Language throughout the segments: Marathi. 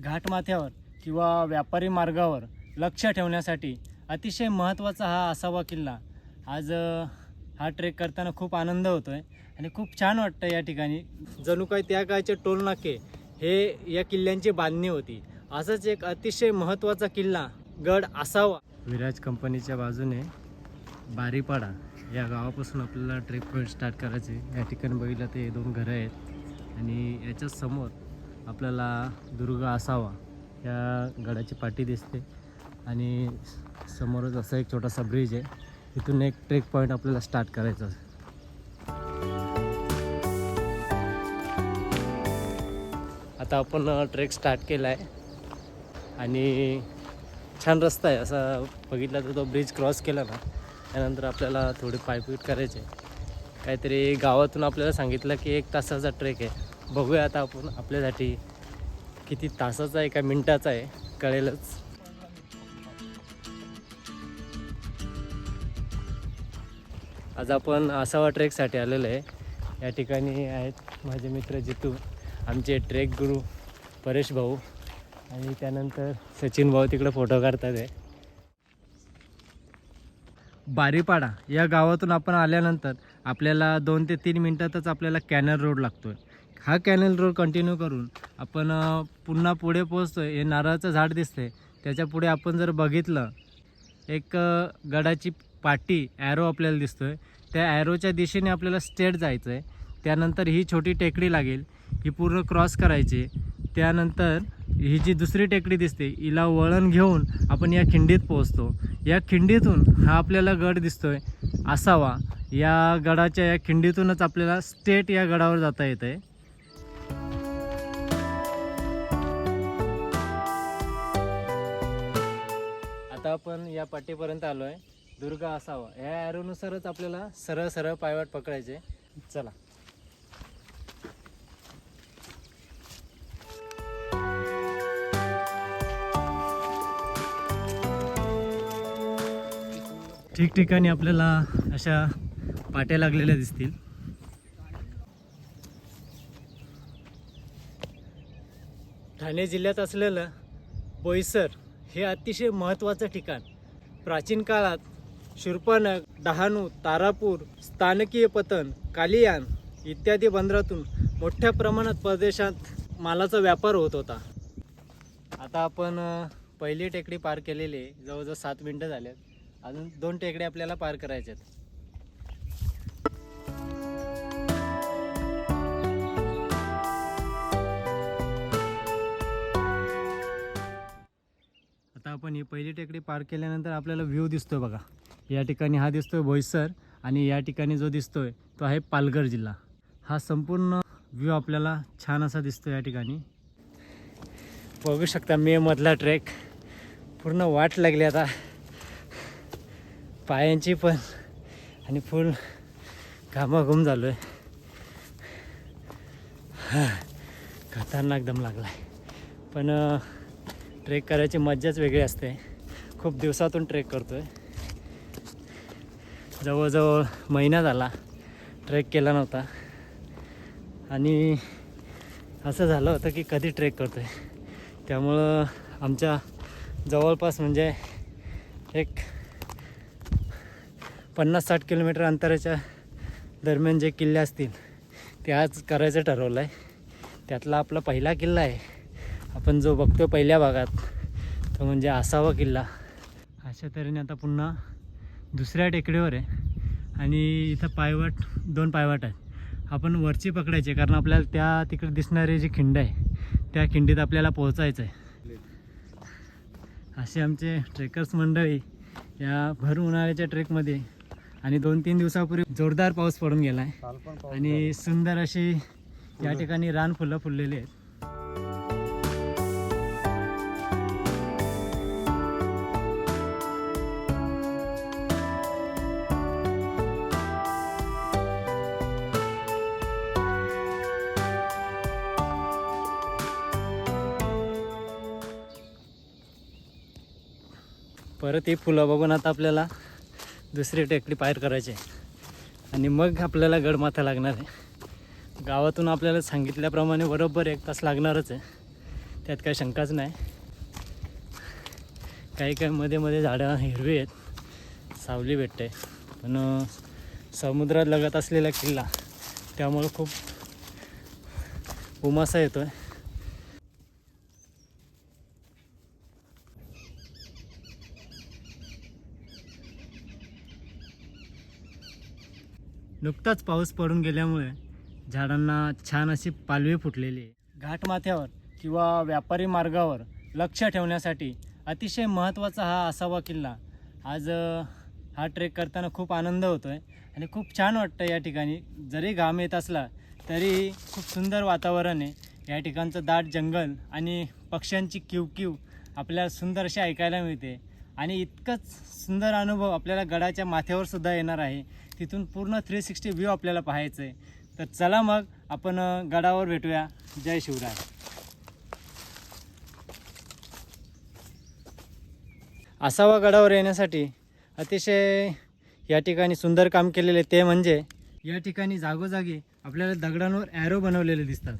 घाटमाथ्यावर किंवा व्यापारी मार्गावर लक्ष ठेवण्यासाठी अतिशय महत्त्वाचा हा असावा किल्ला. आज हा ट्रेक करताना खूप आनंद होतो आहे आणि खूप छान वाटतं या ठिकाणी. जणू काही त्या काळचे टोलनाके हे या किल्ल्यांची बांधणी होती. असंच एक अतिशय महत्त्वाचा किल्ला गड असावा. विराज कंपनीच्या बाजूने बारीपाडा या गावापासून आपल्याला ट्रेक पॉईंट स्टार्ट करायचे. या ठिकाणी बघितलं ते दोन घरं आहेत. आणि याच्या समोर आपल्याला दुर्ग असावा या गडाची पाठी दिसते. आणि समोरच असा एक छोटासा ब्रिज आहे. तिथून एक ट्रेक पॉईंट आपल्याला स्टार्ट करायचा आता आपण ट्रेक स्टार्ट केला आहे आणि छान रस्ता आहे. असा बघितला तर तो ब्रिज क्रॉस केला ना त्यानंतर आपल्याला थोडे पायपीट करायचे. काहीतरी गावातून आपल्याला सांगितलं की एक तासाचा ट्रेक आहे. बघूया आता आपण आपल्यासाठी किती तासाचा आहे का मिनटाचा आहे कळेलच. आज आपण आसावा ट्रेकसाठी आलेलो आहे. या ठिकाणी आहेत माझे मित्र जितू आमचे ट्रेक गुरु परेश भाऊ आणि त्यानंतर सचिन भाऊ तिकडे फोटो काढतात आहे बारीपाडा या गावातून आपण आल्यानंतर आपल्याला दोन ते तीन मिनटातच आपल्याला कॅनल रोड लागतो आहे हा कॅनल रोड कंटिन्यू करून आपण पुन्हा पुढे पोचतो आहे हे नारळाचं झाड दिसते त्याच्या पुढे आपण जर बघितलं एक गडाची पाटी ॲरो आपल्याला दिसतो आहे त्या ॲरोच्या दिशेने आपल्याला स्टेट जायचं आहे त्यानंतर ही छोटी टेकडी लागेल. ही पूर्ण क्रॉस करायची. त्यानंतर ही जी दुसरी टेकडी दिसते हिला वळण घेऊन आपण या खिंडीत पोहोचतो. या खिंडीतून हा आपल्याला गड दिसतोय. असावा. या गडाच्या या खिंडीतूनच आपल्याला स्टेट या गडावर जाता येतं आहे आपण या पाटीपर्यंत आलो आहे दुर्ग असावा. या ॲरोनुसारच आपल्याला सरळ सरळ पायवाट पकडायचे. चला. ठिकठिकाणी आपल्याला अशा पाट्या लागलेल्या दिसतील. ठाणे जिल्ह्यात असलेलं बोईसर हे अतिशय महत्त्वाचं ठिकाण. प्राचीन काळात शूर्पणख डहाणू तारापूर स्थानकीय पतन कालियान इत्यादी बंदरातून मोठ्या प्रमाणात परदेशात मालाचा व्यापार होत होता. आता आपण पहिली टेकडी पार केलेली जवळजवळ सात मिनटं झाल्यात अजून दोन टेकडी आपल्याला पार करायच्यात. आपण ही पहिली टेकडी पार केल्यानंतर आपल्याला व्ह्यू दिसतोय बघा. या ठिकाणी हा दिसतोय बोईसर आणि या ठिकाणी जो दिसतोय तो आहे पालघर जिल्हा. हा संपूर्ण व्ह्यू आपल्याला छान असा दिसतो या ठिकाणी. बघू शकता मे मधला ट्रेक. पूर्ण वाट लागली आता. पायांची पण आणि फुल घामाघूम झालो आहे खतरनाक दम लागला आहे पण ट्रेक करायची मज्जाच वेगळी असते. खूप दिवसातून ट्रेक करतो आहे जवळजवळ महिना झाला ट्रेक केला नव्हता. आणि असं झालं होतं की कधी ट्रेक करतो आहे त्यामुळं आमच्या जवळपास म्हणजे एक पन्नास साठ किलोमीटर अंतराच्या दरम्यान जे किल्ले असतील ते आज करायचं ठरवलं आहे त्यातला आपला पहिला किल्ला आहे. आपण जो बघतो पहिल्या भागात तो म्हणजे असावा किल्ला. अशा तऱ्हेने आता पुन्हा दुसऱ्या टेकडीवर आहे. आणि इथं पायवाट दोन पायवाट आहेत. आपण वरची पकडायची कारण आपल्याला त्या तिकडे दिसणारी जी खिंड आहे त्या खिंडीत आपल्याला पोहोचायचं आहे असे आमचे ट्रेकर्स मंडळी या भर उन्हाळ्याच्या ट्रेकमध्ये आणि दोन तीन दिवसापूर्वी जोरदार पाऊस पडून गेला आहे आणि सुंदर अशी या ठिकाणी रान फुलं फुललेली आहेत. परत ही फुलं बघून आता आपल्याला दुसरी टेकडी पायर करायची आहे. आणि मग आपल्याला गडमाथा लागणार आहे. गावातून आपल्याला सांगितल्याप्रमाणे बरोबर एक तास लागणारच आहे. त्यात काही शंकाच नाही. काही काही मध्ये मध्ये झाडं हिरवी आहेत. सावली भेटते. पण समुद्रात लगत असलेला किल्ला त्यामुळं खूप उमासा येतो आहे नुकताच पाऊस पडून गेल्यामुळे झाडांना छान अशी पालवी फुटलेली आहे. घाटमाथ्यावर किंवा व्यापारी मार्गावर लक्ष ठेवण्यासाठी अतिशय महत्त्वाचा हा असावा किल्ला. आज हा ट्रेक करताना खूप आनंद होतो आहे आणि खूप छान वाटतं या ठिकाणी. जरी घाम येत असला तरी खूप सुंदर वातावरण आहे. या ठिकाणचं दाट जंगल आणि पक्ष्यांची किवकिव आपल्याला सुंदर अशी ऐकायला मिळते. आणि इतकंच सुंदर अनुभव आपल्याला गडाच्या माथ्यावर सुद्धा येणार आहे. तिथून पूर्ण थ्री सिक्स्टी व्ह्यू आपल्याला पाहायचं आहे तर चला मग आपण गडावर भेटूया. जय शिवराय. आसावा गडावर येण्यासाठी अतिशय या ठिकाणी सुंदर काम केलेले ते म्हणजे या ठिकाणी जागोजागी आपल्याला दगडांवर ॲरो बनवलेले दिसतात.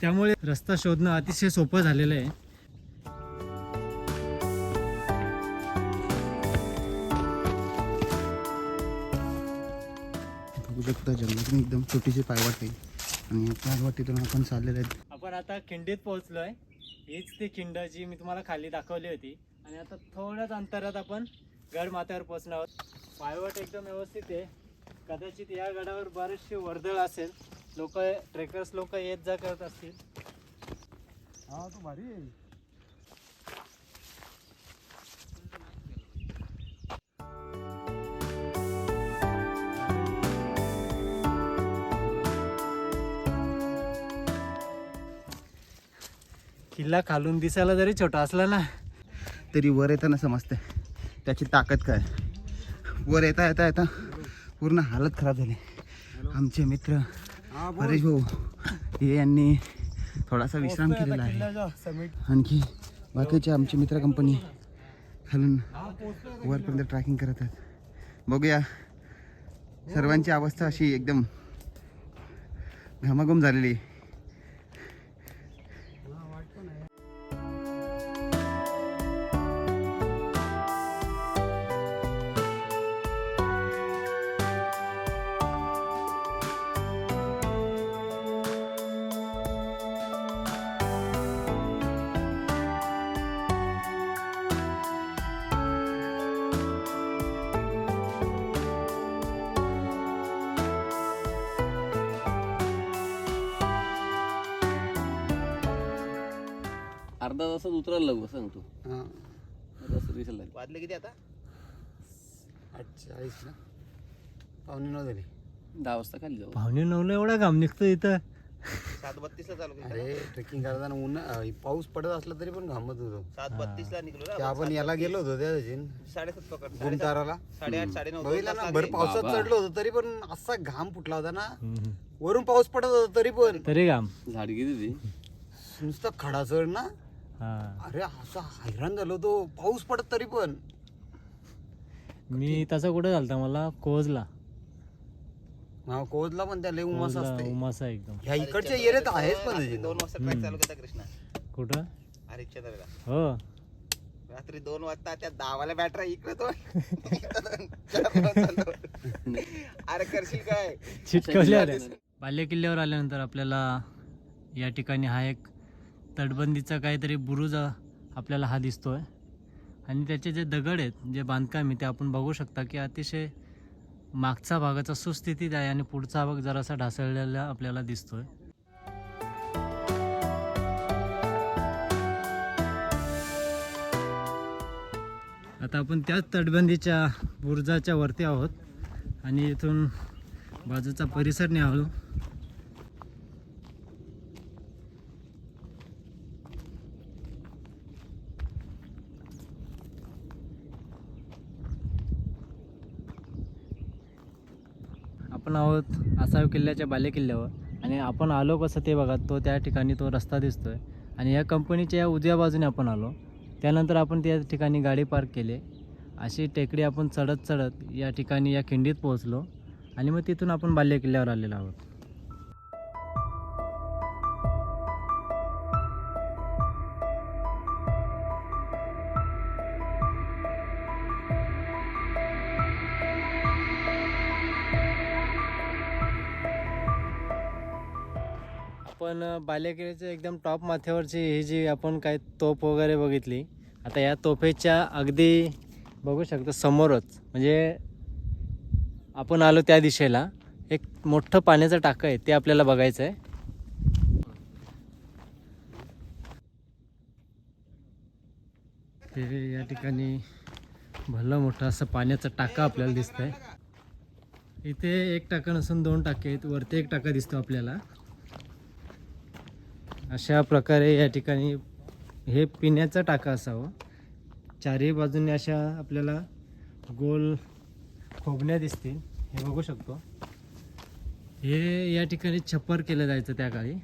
त्यामुळे रस्ता शोधणं अतिशय सोपं झालेलं आहे. बघू शकता जंगलातून एकदम छोटीशी पायवाट आहे. आणि या पायवाटीतून आपण चाललेले आहेत आपण आता खिंडीत पोहोचलोय. हीच ती खिंड जी मी तुम्हाला खाली दाखवली होती. आणि आता थोड्याच अंतरात आपण गड माथ्यावर पोहोचणार आहोत. पायवाट एकदम व्यवस्थित आहे. कदाचित या गडावर बरेचसे वर्दळ असेल. लोक ट्रेकर्स लोक येत जा करत असतील. हा तो भारी किल्ला खालून दिसायला जरी छोटा असला ना तरी वर येताना समजते त्याची ताकद काय? वर येता येता येता पूर्ण हालत खराब झाली. आमचे मित्र परेश भाऊ हे यांनी थोडासा विश्राम केलेला आहे. आणखी बाकीचे आमची मित्र कंपनी खालून वरपर्यंत ट्रॅकिंग करत आहेत. बघूया. सर्वांची अवस्था अशी एकदम घामाघूम झालेली अर्धा तासात उतरायला लागू सांगतो हां. लागेल. वाजले किती आता? चाळीस ना. पावणे नऊ झाली. दहा वाजता खाली जाऊ. पाहुणे नऊला एवढा घाम निघतो इथं. सात बत्तीसला चालू अरे ट्रेकिंग करताना ऊन अं, पाऊस पडत असला तरी पण घामत होतो. सात बत्तीसला निघलो ते आपण. याला गेलो होतो त्या दिवशी. साडेसात पकड गुमताराला. साडेआठ साडेनऊ बघितलं ना भर पावसात बाबा. चढलो होतो तरी पण असा घाम फुटला होता ना. हम्म. वरून पाऊस पडत होता तरी पण. तरी घाम. झाड किती ती नुसतं खडा चढ ना. हा. अरे असा हैराण झालो तो पाऊस पडत तरी पण. मी तसा कुठं झालता मला? कोजला. हा कोजला पण त्या लय उमास असते उमासा एकदम. ह्या इकडच्या एरियात आहेच पण. दोन वाजता ट्रॅक चालू केला कृष्णा. कुठं? हरिश्चंद्रला हो. रात्री दोन वाजता त्या दावाला बॅटरा इकडे तो. अरे करशील काय? चिटकवले आले बाल्य किल्ल्यावर आल्यानंतर आपल्याला या ठिकाणी हा एक तटबंदीचा काहीतरी बुरुज आपल्याला हा दिसतो आहे आणि त्याचे जे दगड आहेत जे बांधकाम आहे ते आपण बघू शकता की अतिशय मागचा भागाचा सुस्थितीत आहे आणि पुढचा भाग जरासा ढासळलेला आपल्याला दिसतो आहे आता आपण त्याच तटबंदीच्या बुरुजाच्या वरती आहोत आणि इथून बाजूचा परिसर न्यावलो आपण आहोत आसाव किल्ल्याच्या बाले किल्ल्यावर आणि आपण आलो कसं ते बघा तो त्या ठिकाणी तो रस्ता दिसतोय. आणि या कंपनीच्या या उजव्या बाजूने आपण आलो. त्यानंतर आपण त्या ठिकाणी गाडी पार्क केली. अशी टेकडी आपण चढत चढत या ठिकाणी या खिंडीत पोहोचलो. आणि मग तिथून आपण बाल्य किल्ल्यावर आलेलो आहोत. आपण अ, एकदम टॉप माथ्यावरची ही जी आपण काय तोफ वगैरे बघितली आता या तोफेच्या अगदी बघू शकतो समोरच म्हणजे आपण आलो त्या दिशेला एक मोठं पाण्याचं टाकं आहे ते आपल्याला बघायचं आहे. ते या ठिकाणी भलं मोठं असं पाण्याचं टाका आपल्याला दिसतंय. इथे एक टाका नसून दोन टाके आहेत वरती एक टाका दिसतो आपल्याला. अशा प्रकारे या ठिकाणी हे पिण्याचं टाका असावं. चारही बाजूने अशा आपल्याला गोल खोबण्या दिसतील. हे बघू शकतो. हे या ठिकाणी छप्पर केलं जायचं त्या काळी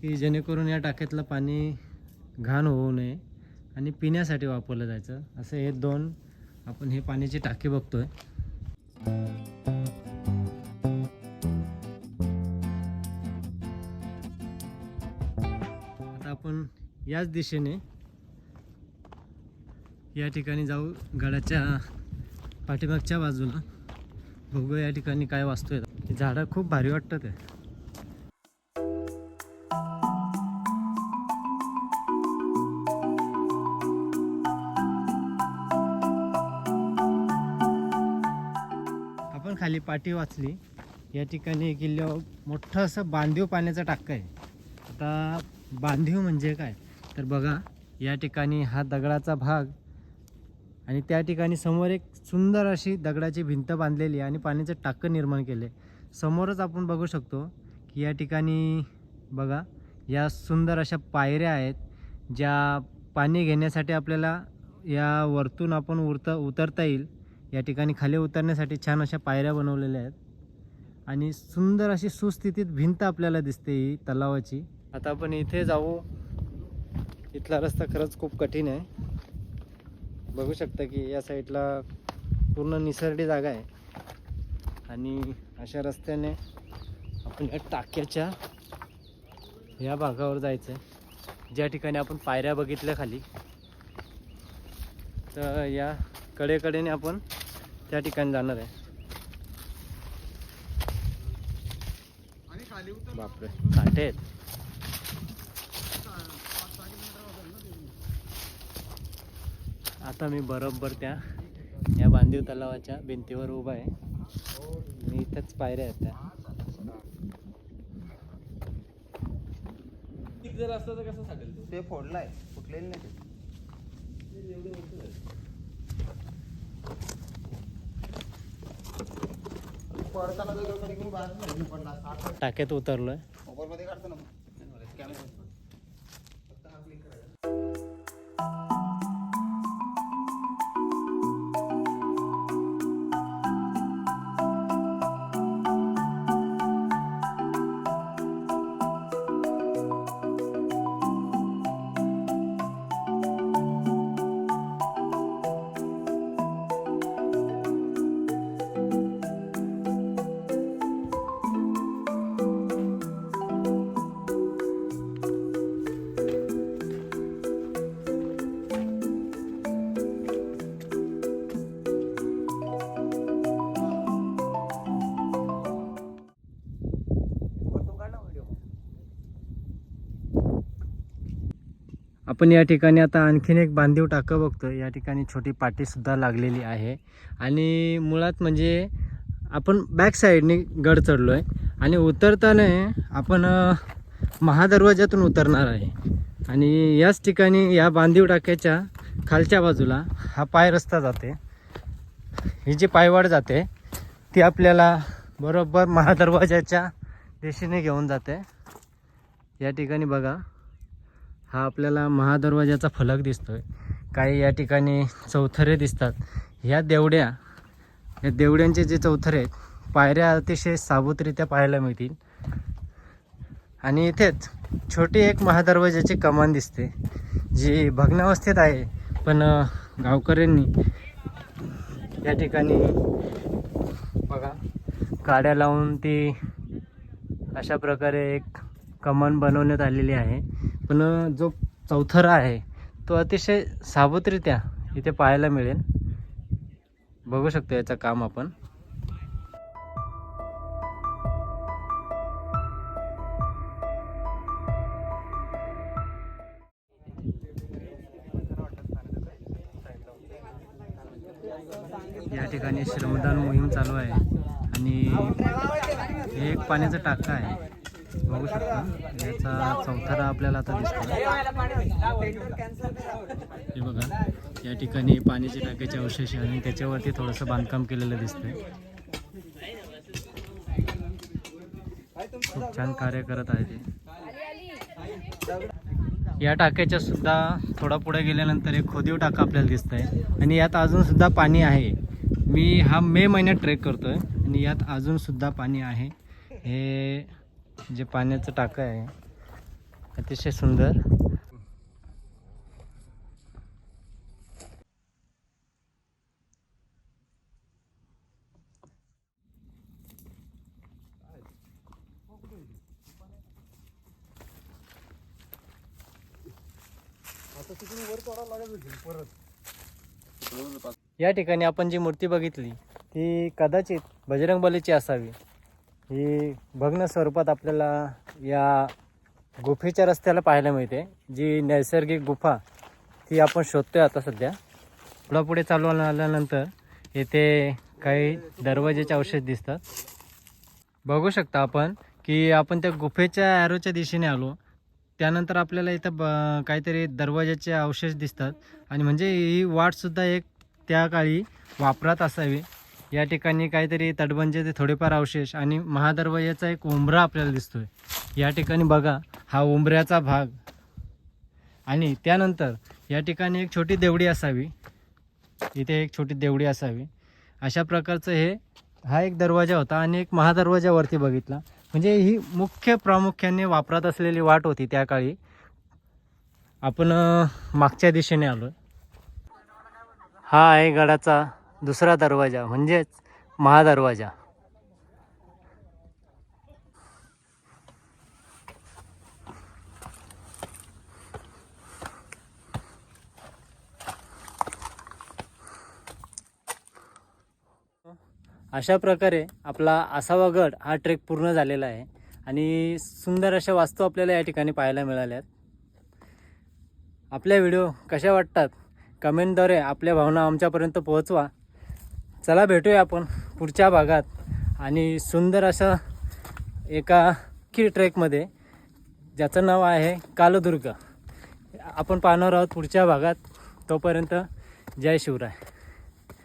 की जेणेकरून या टाक्यातलं पाणी घाण होऊ नये आणि पिण्यासाठी वापरलं जायचं. असं हे दोन आपण हे पाण्याची टाकी बघतोय. याच दिशेने या ठिकाणी जाऊ गडाच्या पाठीमागच्या बाजूला. बघू या ठिकाणी काय वास्तू आहेत झाडं खूप भारी वाटतात ते. आपण खाली पाठी वाचली. या ठिकाणी किल्ल्यावर मोठं असं बांधीव पाण्याचा टाकं आहे. आता बांधीव म्हणजे काय? तर बघा या ठिकाणी हा दगडाचा भाग आणि त्या ठिकाणी समोर एक सुंदर अशी दगडाची भिंत बांधलेली आणि पाण्याचं टाकं निर्माण केले. समोरच आपण बघू शकतो की या ठिकाणी बघा या सुंदर अशा पायऱ्या आहेत ज्या पाणी घेण्यासाठी आपल्याला या वरतून आपण उरता उतरता येईल. या ठिकाणी खाली उतरण्यासाठी छान अशा पायऱ्या बनवलेल्या आहेत. आणि सुंदर अशी सुस्थितीत भिंत आपल्याला दिसते ही तलावाची. आता आपण इथे जाऊ इथला रस्ता खरंच खूप कठीण आहे. बघू शकता की या साईडला पूर्ण निसरडी जागा आहे. आणि अशा रस्त्याने आपण या टाक्याच्या या भागावर जायचं आहे ज्या ठिकाणी आपण पायऱ्या बघितल्या खाली. तर या कडेकडेने आपण त्या ठिकाणी जाणार आहे. बापरे. काटे आहेत. आता मी बरोबर त्या या बांधीव तलावाच्या भिंतीवर उभा आहे. आणि इथंच पायऱ्या आहेत त्या. जर असलं तर कसं साठेल तो? ते फोडलाय फुटलेलं नाही ते. टाक्यात उतरलोय. मोबाईल मध्ये काढतो ना आपण या ठिकाणी आता आणखीन एक बांधीव टाकं बघतो या ठिकाणी छोटी पाटीसुद्धा लागलेली आहे. आणि मुळात म्हणजे आपण बॅक साईडने गड चढलो आहे आणि उतरताना आपण महादरवाज्यातून उतरणार आहे. आणि याच ठिकाणी या बांधीव टाक्याच्या खालच्या बाजूला हा पाय रस्ता जाते. ही जी पायवाड जाते ती आपल्याला बरोबर महादरवाज्याच्या दिशेने घेऊन जाते. या ठिकाणी बघा. हा आपल्याला महादरवाजाचा फलक दिसतोय. काही या ठिकाणी चौथरे दिसतात. ह्या देवड्या या देवड्यांचे जे चौथरे आहेत पायऱ्या अतिशय साबूतरित्या पाहायला मिळतील. आणि इथेच छोटी एक महादरवाजाची कमान दिसते जी भग्नावस्थेत आहे. पण गावकऱ्यांनी या ठिकाणी बघा काड्या लावून ती अशा प्रकारे एक कमान बनवण्यात आलेली आहे. पण जो चौथरा आहे तो अतिशय सावधरित्या इथे पाहायला मिळेल. बघू शकतो याचं काम आपण. या ठिकाणी श्रमदान मोहीम चालू आहे आणि हे एक पाण्याचा टाका आहे. बघू शकता. याचा चौथारा आपल्याला आता दिसतो हे बघा या ठिकाणी पाण्याच्या टाक्याचे अवशेष आहे आणि त्याच्यावरती थोडंसं बांधकाम केलेलं दिसतंय. खूप छान कार्य करत आहे ते. या टाक्याच्या सुद्धा थोडा पुढे गेल्यानंतर एक खोदीव टाका आपल्याला दिसत आहे आणि यात अजून सुद्धा पाणी आहे. मी हा मे महिन्यात ट्रेक करतोय. आणि यात अजून सुद्धा पाणी आहे. हे जे पाण्याचं टाकं आहे अतिशय सुंदर. या ठिकाणी आपण जी मूर्ती बघितली ती कदाचित बजरंगबलीची असावी. ही भग्न स्वरूपात आपल्याला या गुफेच्या रस्त्याला पाहायला मिळते जी नैसर्गिक गुफा ती आपण शोधतोय आता सध्या. पुढं पुढे चालू आल्यानंतर येथे काही दरवाजेचे अवशेष दिसतात. बघू शकता आपण की आपण त्या गुफेच्या ॲरोच्या दिशेने आलो. त्यानंतर आपल्याला इथं ब काहीतरी दरवाजाचे अवशेष दिसतात. आणि म्हणजे ही वाटसुद्धा एक त्या काळी वापरात असावी. या ठिकाणी काहीतरी तटबंदीचे थोडेफार अवशेष आणि महादरवाजाचा एक उंबरा आपल्याला दिसतोय. या ठिकाणी बघा हा उंबऱ्याचा भाग. आणि त्यानंतर या ठिकाणी एक छोटी देवडी असावी. इथे एक छोटी देवडी असावी. अशा प्रकारचं हे हा एक दरवाजा होता आणि एक महादरवाजावरती बघितला. म्हणजे ही मुख्य प्रामुख्याने वापरात असलेली वाट होती त्या काळी. आपण मागच्या दिशेने आलो हा आहे गडाचा दुसरा दरवाजा म्हणजेच महादरवाजा. अशा प्रकारे आपला आसावा गड हा ट्रेक पूर्ण झालेला आहे आणि सुंदर अशा वास्तू आपल्याला या ठिकाणी पाहायला मिळाल्यात. आपल्या व्हिडिओ कशा वाटतात? कमेंटद्वारे आपल्या भावना आमच्यापर्यंत पोहोचवा. चला भेटूया आपण पुढच्या भागात. आणि सुंदर असं एका की ट्रेकमध्ये ज्याचं नाव आहे कालदुर्ग. आपण पाहणार आहोत पुढच्या भागात. तोपर्यंत जय शिवराय.